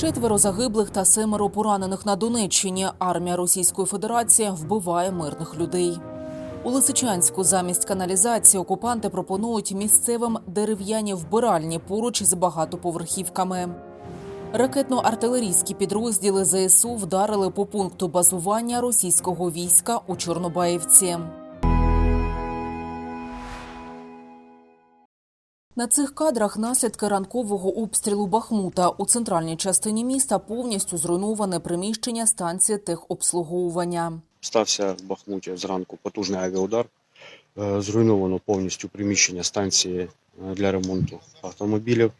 Четверо загиблих та семеро поранених на Донеччині. Армія Російської Федерації вбиває мирних людей. У Лисичанську замість каналізації окупанти пропонують місцевим дерев'яні вбиральні поруч з багатоповерхівками. Ракетно-артилерійські підрозділи ЗСУ вдарили по пункту базування російського війська у Чорнобаївці. На цих кадрах наслідки ранкового обстрілу Бахмута у центральній частині міста повністю зруйноване приміщення станції техобслуговування. Стався в Бахмуті зранку потужний авіаудар. Е, Зруйновано повністю приміщення станції е, для ремонту автомобілів.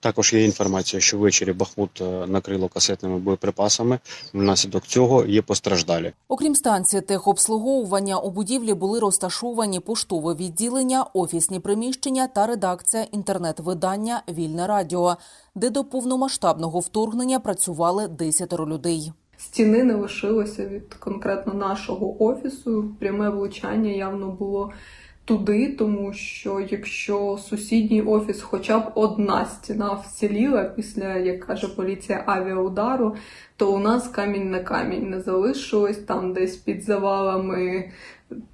Також є інформація, що ввечері Бахмут е, накрило касетними боєприпасами. Внаслідок цього є постраждалі. Окрім станції техобслуговування, у будівлі були розташовані поштове відділення, офісні приміщення та редакція інтернет-видання Вільне Радіо, де до повномасштабного вторгнення працювали десятеро людей. стіни не лишилося від конкретно нашого офісу. Пряме влучання явно було туди, тому що якщо сусідній офіс, хоча б одна стіна вціліла після, як каже поліція, авіаудару, то у нас камінь на камінь не залишилось. Там десь під завалами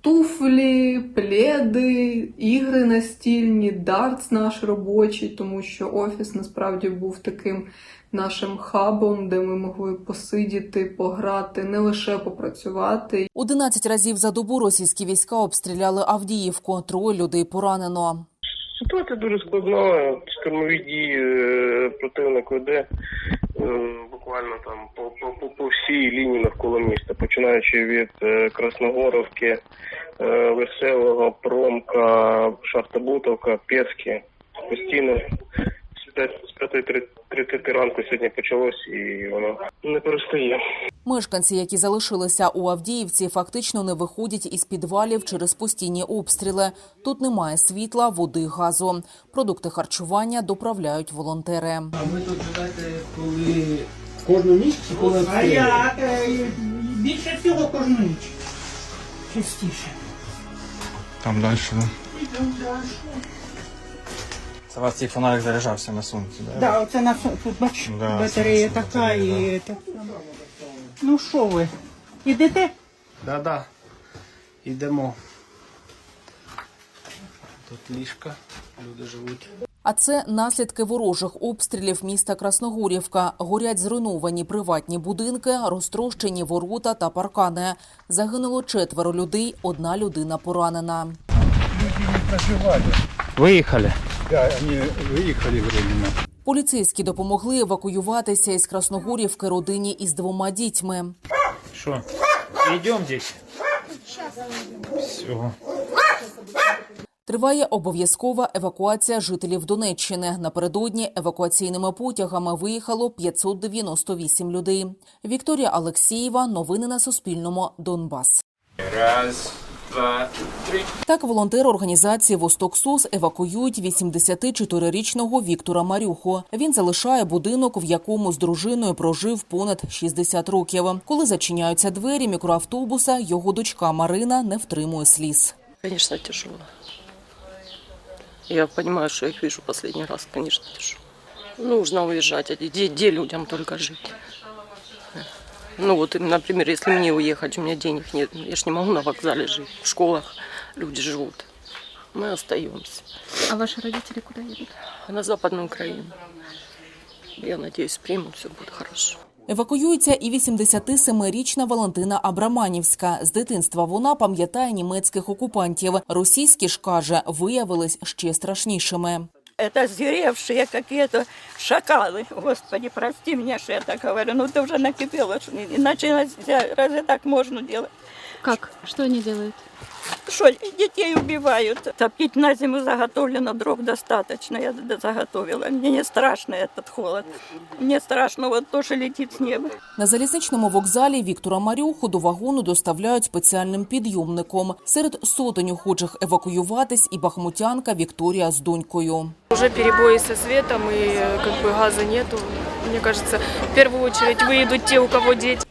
туфлі, пледи, ігри настільні, дартс наш робочий, тому що офіс насправді був таким нашим хабом, де ми могли посидіти, пограти, не лише попрацювати. 11 разів за добу російські війська обстріляли Авдіївку. Троє людей поранено. Ситуація дуже складна. Штурмові дії е, противник веде е, буквально там по, по, по, по всій лінії навколо міста, починаючи від е, Красногоровки, Веселого, Промка, Шахта Бутовка, Постійно 5.30 ранку сьогодні почалось і воно не перестає. Мешканці, які залишилися у Авдіївці, фактично не виходять із підвалів через постійні обстріли. Тут немає світла, води, газу. Продукти харчування доправляють волонтери. А ви тут живете коли кожну ніч чи коли А обстрілюють? я е, більше всього кожну ніч. Частіше. Там далі. Ідемо далі. Це у вас цей фонарик заряджався на сонці, да? Да, оце на фо- тут бач, Да, батарея це така батарея, і так. Ну що ви? Ідете? Да-да. Ідемо. Тут ліжка, люди живуть. А це наслідки ворожих обстрілів міста Красногорівка. Горять зруйновані приватні будинки, розтрощені ворота та паркани. Загинуло четверо людей, одна людина поранена. Виїхали. Да, они выехали временно. Поліцейські допомогли евакуюватися із Красногорівки родині із двома дітьми. Що? Йдемо десь. Всього. Триває обов'язкова евакуація жителів Донеччини. Напередодні евакуаційними потягами виїхало 598 людей. Вікторія Алексєєва. Новини на Суспільному. Донбас. Раз, два, три. Так, волонтери організації Восток СОС евакуюють 84-річного Віктора Марюху. Він залишає будинок, в якому з дружиною прожив понад 60 років. Коли зачиняються двері мікроавтобуса, його дочка Марина не втримує сліз. Конечно, тяжело. Я понимаю, что я их вижу последний раз, конечно, тяжело. Нужно где, где людям только жить? Ну вот, например, если мне уехать, у меня денег нет, я ж не могу на вокзале жить, в школах люди живут. Мы остаемся. А ваши родители куда едут? На Западную Украину. Я надеюсь, примут, все будет хорошо. Евакуюється і 87-річна Валентина Абраманівська. З дитинства вона пам'ятає німецьких окупантів. Російські ж каже, виявились ще страшнішими Это зверевшие какие-то шакалы. Господи, прости меня, что я так говорю. Ну, ты уже накипело. что Иначе нельзя. разве так можно делать? Как? Что они делают? Что, детей убивают. Топить на зиму заготовлено, дров достаточно. Я д- заготовила. Мне не страшно этот холод. Мне страшно вот то, что летит с неба. На залізничному вокзалі Віктора Марюху до вагону доставляють спеціальним підйомником. Серед сотень охочих евакуюватись і бахмутянка Вікторія з донькою. Уже перебои со светом и как бы газа нету. Мне кажется, в первую очередь выедут те, у кого дети.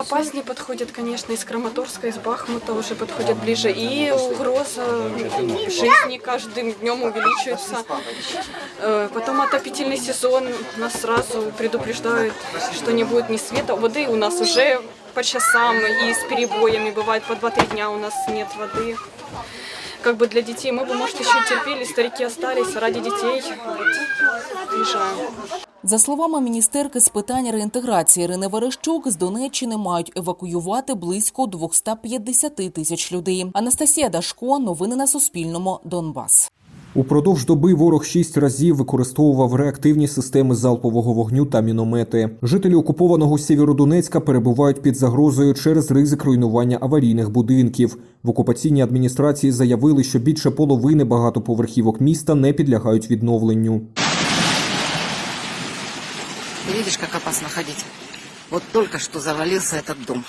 Опаснее подходят, конечно, из Краматорска, из Бахмута уже подходят ближе. И угроза жизни каждым днем увеличивается. Э, Потом отопительный сезон. Нас сразу предупреждают, что не будет ни света. Воды у нас уже по часам и с перебоями. Бывает по 2-3 дня у нас нет воды. Как бы для детей мы бы, может, еще терпели, старики остались ради детей. Вот, уезжаем. За словами міністерки з питань реінтеграції Ірини Верещук, з Донеччини мають евакуювати близько 250 тисяч людей. Анастасія Дашко, новини на Суспільному, Донбас. Упродовж доби ворог шість разів використовував реактивні системи залпового вогню та міномети. Жителі окупованого Сєвєродонецька перебувають під загрозою через ризик руйнування аварійних будинків. В окупаційній адміністрації заявили, що більше половини багатоповерхівок міста не підлягають відновленню. Ты видишь, как опасно ходить? Вот только что завалился этот дом.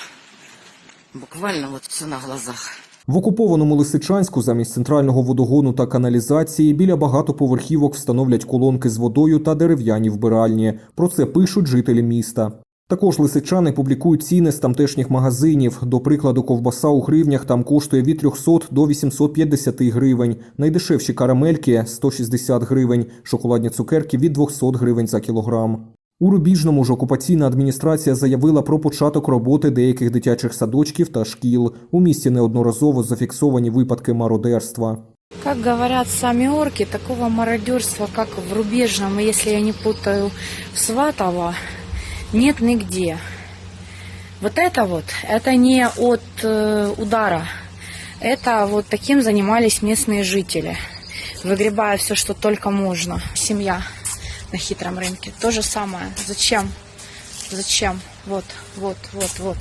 Буквально вот все на глазах. В окупованому Лисичанську замість центрального водогону та каналізації біля багатоповерхівок встановлять колонки з водою та дерев'яні вбиральні. Про це пишуть жителі міста. Також лисичани публікують ціни з тамтешніх магазинів. До прикладу, ковбаса у гривнях там коштує від 300 до 850 гривень. Найдешевші карамельки 160 гривень, шоколадні цукерки від 200 гривень за кілограм. У Рубіжному ж окупаційна адміністрація заявила про початок роботи деяких дитячих садочків та шкіл. У місті неодноразово зафіксовані випадки мародерства. Как говорят сами орки, такого мародерства, как в Рубежном, и если я не путаю, в Сватово, нет нигде. Вот это вот, это не от э, удара. Это вот таким занимались местные жители, выгребая все, что только можно. Семья на хитром рынке. То же самое. Зачем? Зачем? Вот, вот, вот, вот.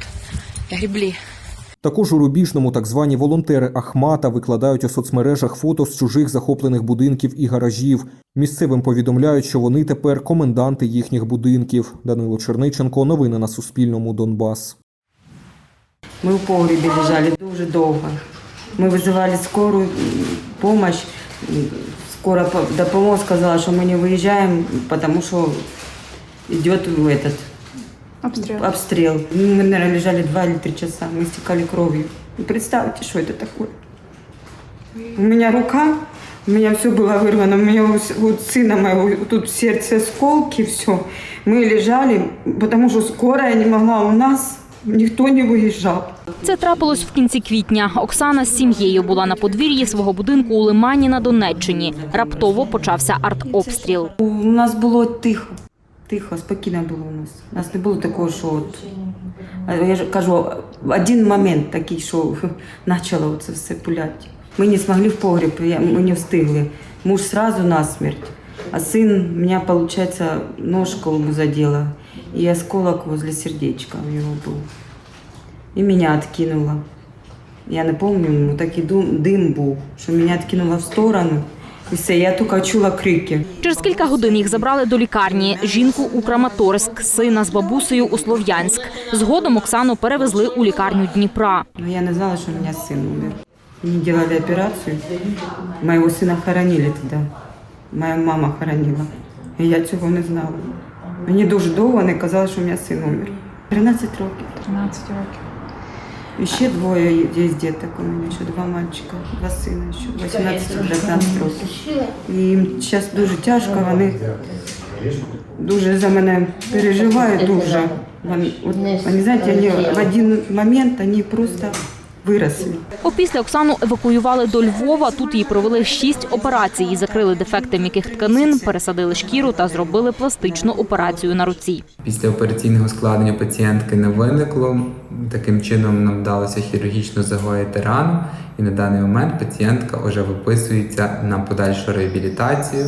Гребли. Також у Рубіжному так звані волонтери Ахмата викладають у соцмережах фото з чужих захоплених будинків і гаражів. Місцевим повідомляють, що вони тепер коменданти їхніх будинків. Данило Черниченко. Новини на Суспільному. Донбас. Ми в погребі лежали дуже довго. Ми визивали скору допомогу Скора допомога сказала, що ми не виїжджаємо, тому що йде этот Обстрел. обстрел. Мы, наверное, лежали два или три часа, мы истекали кровью. И представьте, что это такое. У меня рука, у меня все было вырвано, у меня у с- вот сына моего тут в сердце осколки, все. Мы лежали, потому что скорая не могла у нас, никто не выезжал. Це трапилось в кінці квітня. Оксана з сім'єю була на подвір'ї свого будинку у Лимані на Донеччині. Раптово почався артобстріл. У нас було тихо, тихо, спокійно було у нас. У нас не було такого, що от, я ж кажу, один момент такий, що почало це все пуляти. Ми не змогли в погріб, ми не встигли. Муж сразу насмерть, а у меня, получается, ножку ему задела, и осколок возле сердечка у него был. І мене откинуло. Я не пам'ятаю, такий дум- дим був, що мене откинуло в сторону. І все, я тільки чула крики. Через кілька годин їх забрали до лікарні. Жінку у Краматорськ, сина з бабусею у Слов'янськ. Згодом Оксану перевезли у лікарню Дніпра. Но я не знала, что у меня сын умер. Мне делали операцию. Моего сына хоронили тогда. Моя мама хоронила. І я цього не знала. Мені дуже довго не казали, що у мене син умер. 13 років. 13 років. І ще двоє є діток у мене, ще два мальчика, два сина, ще 18-19 років. І їм зараз дуже тяжко, вони дуже за мене переживають, дуже. Вони, от, вони знаєте, вони в один момент вони просто виросли. Опісля Оксану евакуювали до Львова. Тут їй провели шість операцій. Їй закрили дефекти м'яких тканин, пересадили шкіру та зробили пластичну операцію на руці. Після операційного складення пацієнтки не виникло. Таким чином нам вдалося хірургічно загоїти рану, і на даний момент пацієнтка вже виписується на подальшу реабілітацію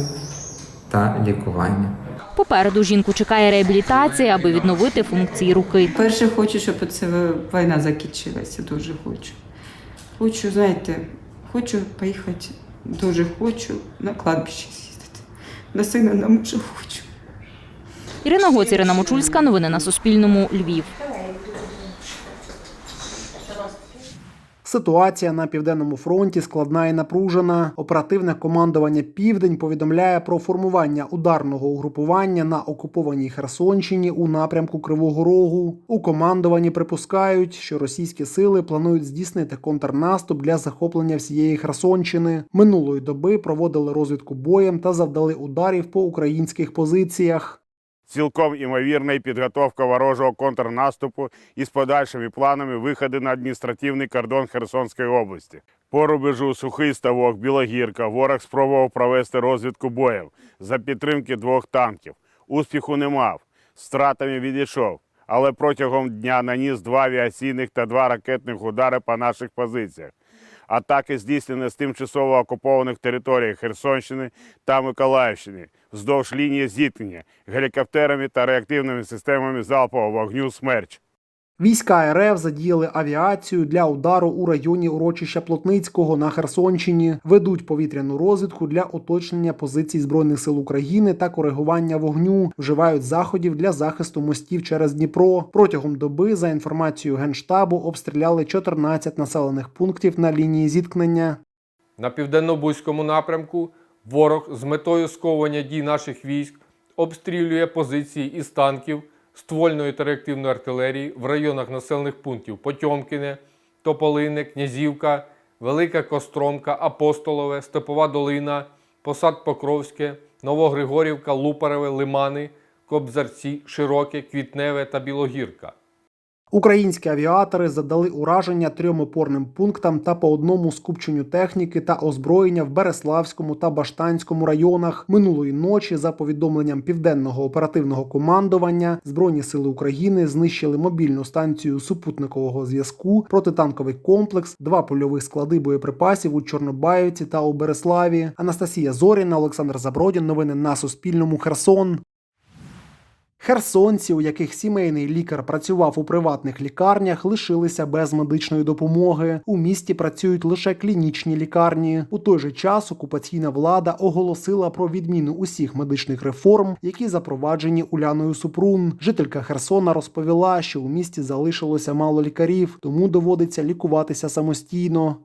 та лікування. Попереду жінку чекає реабілітація, аби відновити функції руки. Перше хочу, щоб ця війна закінчилася, дуже хочу. Хочу, знаєте, хочу поїхати, дуже хочу на кладбище сідати. На сина на мужа хочу. Ірина Гоць, Ірина Мочульська. Новини на Суспільному. Львів. Ситуація на південному фронті складна і напружена. Оперативне командування Південь повідомляє про формування ударного угрупування на окупованій Херсонщині у напрямку Кривого Рогу. У командуванні припускають, що російські сили планують здійснити контрнаступ для захоплення всієї Херсонщини. Минулої доби проводили розвідку боєм та завдали ударів по українських позиціях. Цілком імовірна і підготовка ворожого контрнаступу із подальшими планами виходу на адміністративний кордон Херсонської області. По рубежу Сухий Ставок, Білогірка ворог спробував провести розвідку боїв за підтримки двох танків. Успіху не мав, з втратами відійшов, але протягом дня наніс два авіаційних та два ракетних удари по наших позиціях. Атаки здійснені з тимчасово окупованих територій Херсонщини та Миколаївщини вздовж лінії зіткнення гелікоптерами та реактивними системами залпового вогню «Смерч». Війська РФ задіяли авіацію для удару у районі урочища Плотницького на Херсонщині, ведуть повітряну розвідку для уточнення позицій збройних сил України та коригування вогню, вживають заходів для захисту мостів через Дніпро. Протягом доби, за інформацією генштабу, обстріляли 14 населених пунктів на лінії зіткнення. На південно-бузькому напрямку ворог з метою сковування дій наших військ обстрілює позиції із танків, ствольної та реактивної артилерії в районах населених пунктів Потьомкіне, Тополине, Князівка, Велика Костромка, Апостолове, Степова Долина, Посад Покровське, Новогригорівка, Лупареве, Лимани, Кобзарці, Широке, Квітневе та Білогірка. Українські авіатори задали ураження трьом опорним пунктам та по одному скупченню техніки та озброєння в Береславському та Баштанському районах минулої ночі. За повідомленням південного оперативного командування, збройні сили України знищили мобільну станцію супутникового зв'язку, протитанковий комплекс, два польових склади боєприпасів у Чорнобаївці та у Береславі. Анастасія Зоріна, Олександр Забродін. Новини на Суспільному. Херсон. Херсонці, у яких сімейний лікар працював у приватних лікарнях, лишилися без медичної допомоги. У місті працюють лише клінічні лікарні. У той же час окупаційна влада оголосила про відміну усіх медичних реформ, які запроваджені Уляною Супрун. Жителька Херсона розповіла, що у місті залишилося мало лікарів, тому доводиться лікуватися самостійно.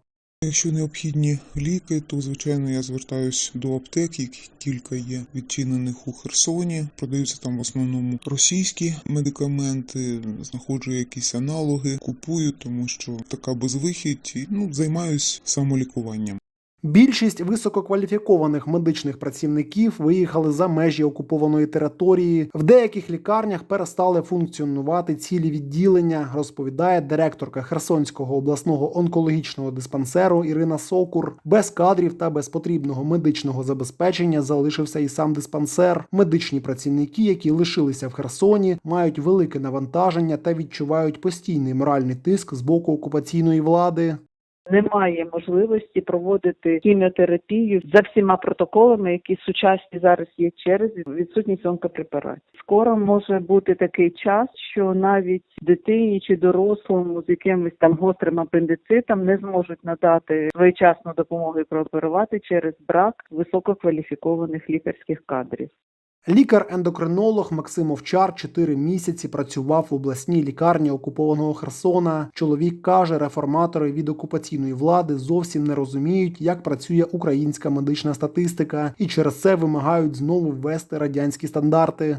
Якщо необхідні ліки, то звичайно я звертаюсь до аптек, які кілька є відчинених у Херсоні. Продаються там в основному російські медикаменти, знаходжу якісь аналоги, купую, тому що така безвихідь і ну займаюсь самолікуванням. Більшість висококваліфікованих медичних працівників виїхали за межі окупованої території. В деяких лікарнях перестали функціонувати цілі відділення, розповідає директорка Херсонського обласного онкологічного диспансеру Ірина Сокур. Без кадрів та без потрібного медичного забезпечення залишився і сам диспансер. Медичні працівники, які лишилися в Херсоні, мають велике навантаження та відчувають постійний моральний тиск з боку окупаційної влади. Немає можливості проводити хіміотерапію за всіма протоколами, які сучасні зараз є через відсутність онкопрепаратів. Скоро може бути такий час, що навіть дитині чи дорослому з якимось там гострим апендицитом не зможуть надати своєчасну допомогу і прооперувати через брак висококваліфікованих лікарських кадрів. Лікар-ендокринолог Максим Овчар чотири місяці працював в обласній лікарні окупованого Херсона. Чоловік каже, реформатори від окупаційної влади зовсім не розуміють, як працює українська медична статистика, і через це вимагають знову ввести радянські стандарти.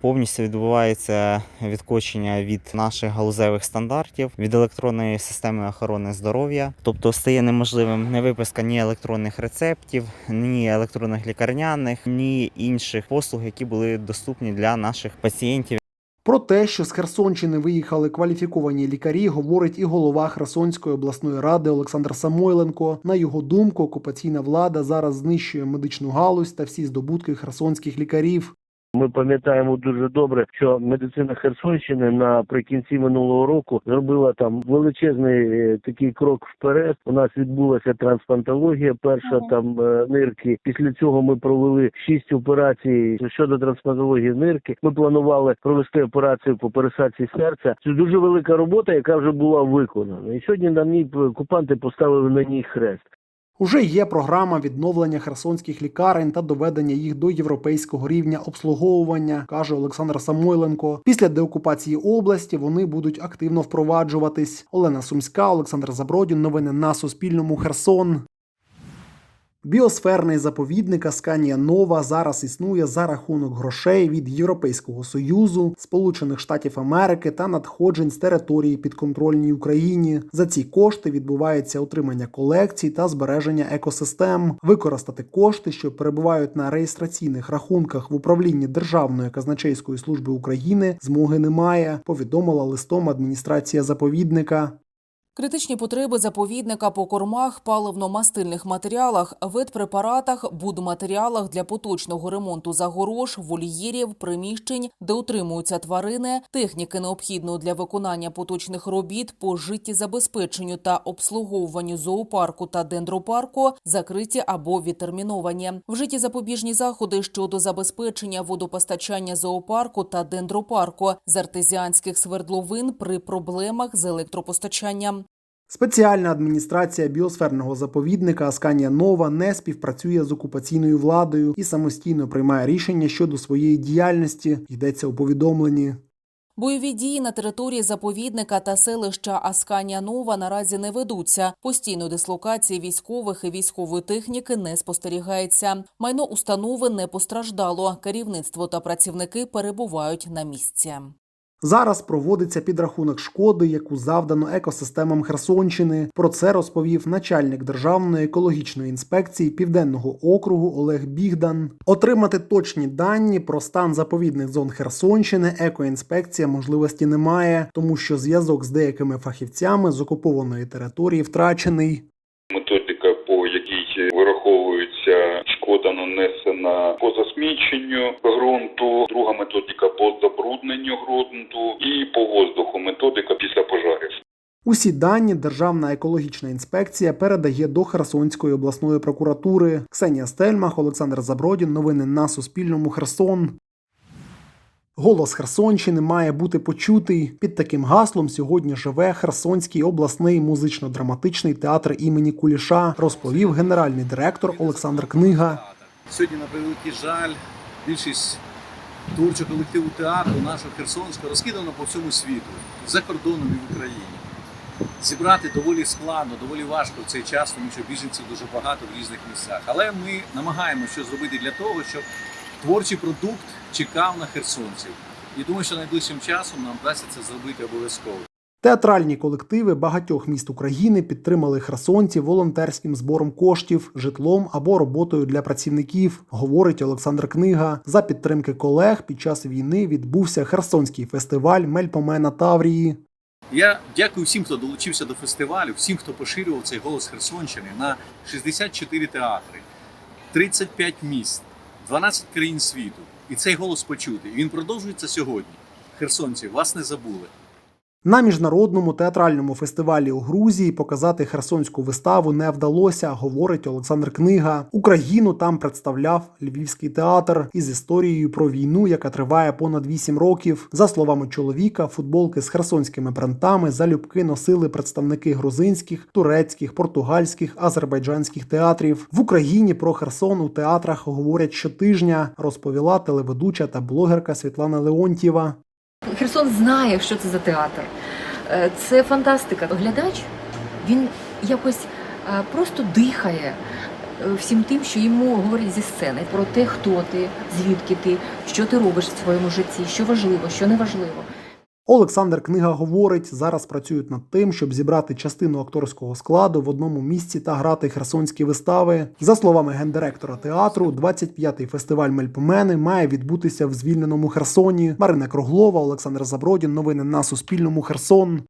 Повністю відбувається відкочення від наших галузевих стандартів, від електронної системи охорони здоров'я. Тобто стає неможливим не виписка ні електронних рецептів, ні електронних лікарняних, ні інших послуг, які були доступні для наших пацієнтів. Про те, що з Херсонщини виїхали кваліфіковані лікарі, говорить і голова Херсонської обласної ради Олександр Самойленко. На його думку, окупаційна влада зараз знищує медичну галузь та всі здобутки херсонських лікарів. Ми пам'ятаємо дуже добре, що медицина Херсонщини наприкінці минулого року зробила там величезний е, такий крок вперед. У нас відбулася трансплантологія, перша там е, нирки. Після цього ми провели шість операцій щодо трансплантології нирки. Ми планували провести операцію по пересадці серця. Це дуже велика робота, яка вже була виконана. І сьогодні на ній окупанти поставили на ній хрест. Уже є програма відновлення херсонських лікарень та доведення їх до європейського рівня обслуговування, каже Олександр Самойленко. Після деокупації області вони будуть активно впроваджуватись. Олена Сумська, Олександр Забродін. Новини на Суспільному. Херсон. Біосферний заповідник Асканія Нова зараз існує за рахунок грошей від Європейського союзу, Сполучених Штатів Америки та надходжень з території підконтрольній Україні. За ці кошти відбувається отримання колекцій та збереження екосистем. Використати кошти, що перебувають на реєстраційних рахунках в управлінні Державної казначейської служби України, змоги немає. Повідомила листом адміністрація заповідника. Критичні потреби заповідника по кормах, паливно-мастильних матеріалах, ветпрепаратах, будматеріалах для поточного ремонту загорож, вольєрів, приміщень, де утримуються тварини, техніки необхідної для виконання поточних робіт по життєзабезпеченню та обслуговуванню зоопарку та дендропарку закриті або відтерміновані. Вжиті запобіжні заходи щодо забезпечення водопостачання зоопарку та дендропарку з артезіанських свердловин при проблемах з електропостачанням. Спеціальна адміністрація біосферного заповідника Асканія Нова не співпрацює з окупаційною владою і самостійно приймає рішення щодо своєї діяльності. Йдеться у повідомленні. Бойові дії на території заповідника та селища Асканія Нова наразі не ведуться. Постійної дислокації військових і військової техніки не спостерігається. Майно установи не постраждало. Керівництво та працівники перебувають на місці. Зараз проводиться підрахунок шкоди, яку завдано екосистемам Херсонщини. Про це розповів начальник Державної екологічної інспекції Південного округу Олег Бігдан. Отримати точні дані про стан заповідних зон Херсонщини екоінспекція можливості не має, тому що зв'язок з деякими фахівцями з окупованої території втрачений. Методика, по якій вираховується шкода нанесена по засміченню ґрунту, друга методика по забрудненню ґрунту і по воздуху методика після пожарів. Усі дані Державна екологічна інспекція передає до Херсонської обласної прокуратури. Ксенія Стельмах, Олександр Забродін. Новини на Суспільному. Херсон. Голос Херсонщини має бути почутий. Під таким гаслом сьогодні живе Херсонський обласний музично-драматичний театр імені Куліша, розповів генеральний директор Олександр Книга. Сьогодні, на превеликий жаль, більшість творчого колективу театру нашого Херсонського розкидано по всьому світу, за кордоном і в Україні. Зібрати доволі складно, доволі важко в цей час, тому що біженців дуже багато в різних місцях. Але ми намагаємося щось зробити для того, щоб творчий продукт чекав на херсонців. І думаю, що найближчим часом нам вдасться це зробити обов'язково. Театральні колективи багатьох міст України підтримали херсонців волонтерським збором коштів, житлом або роботою для працівників, говорить Олександр Книга. За підтримки колег під час війни відбувся Херсонський фестиваль Мельпомена Таврії. Я дякую всім, хто долучився до фестивалю, всім, хто поширював цей голос Херсонщини на 64 театри, 35 міст, 12 країн світу. І цей голос почути. І він продовжується сьогодні. Херсонці, вас не забули. На міжнародному театральному фестивалі у Грузії показати херсонську виставу не вдалося, говорить Олександр Книга. Україну там представляв Львівський театр із історією про війну, яка триває понад 8 років. За словами чоловіка, футболки з херсонськими принтами залюбки носили представники грузинських, турецьких, португальських, азербайджанських театрів. В Україні про Херсон у театрах говорять щотижня, розповіла телеведуча та блогерка Світлана Леонтьєва. Херсон знає, що це за театр. Е, Це фантастика. Глядач він якось е, просто дихає е, всім тим, що йому говорять зі сцени про те, хто ти, звідки ти, що ти робиш в своєму житті, що важливо, що не важливо. Олександр Книга говорить, зараз працюють над тим, щоб зібрати частину акторського складу в одному місці та грати херсонські вистави. За словами гендиректора театру, 25-й фестиваль Мельпомени має відбутися в звільненому Херсоні. Марина Круглова, Олександр Забродін. Новини на Суспільному. Херсон.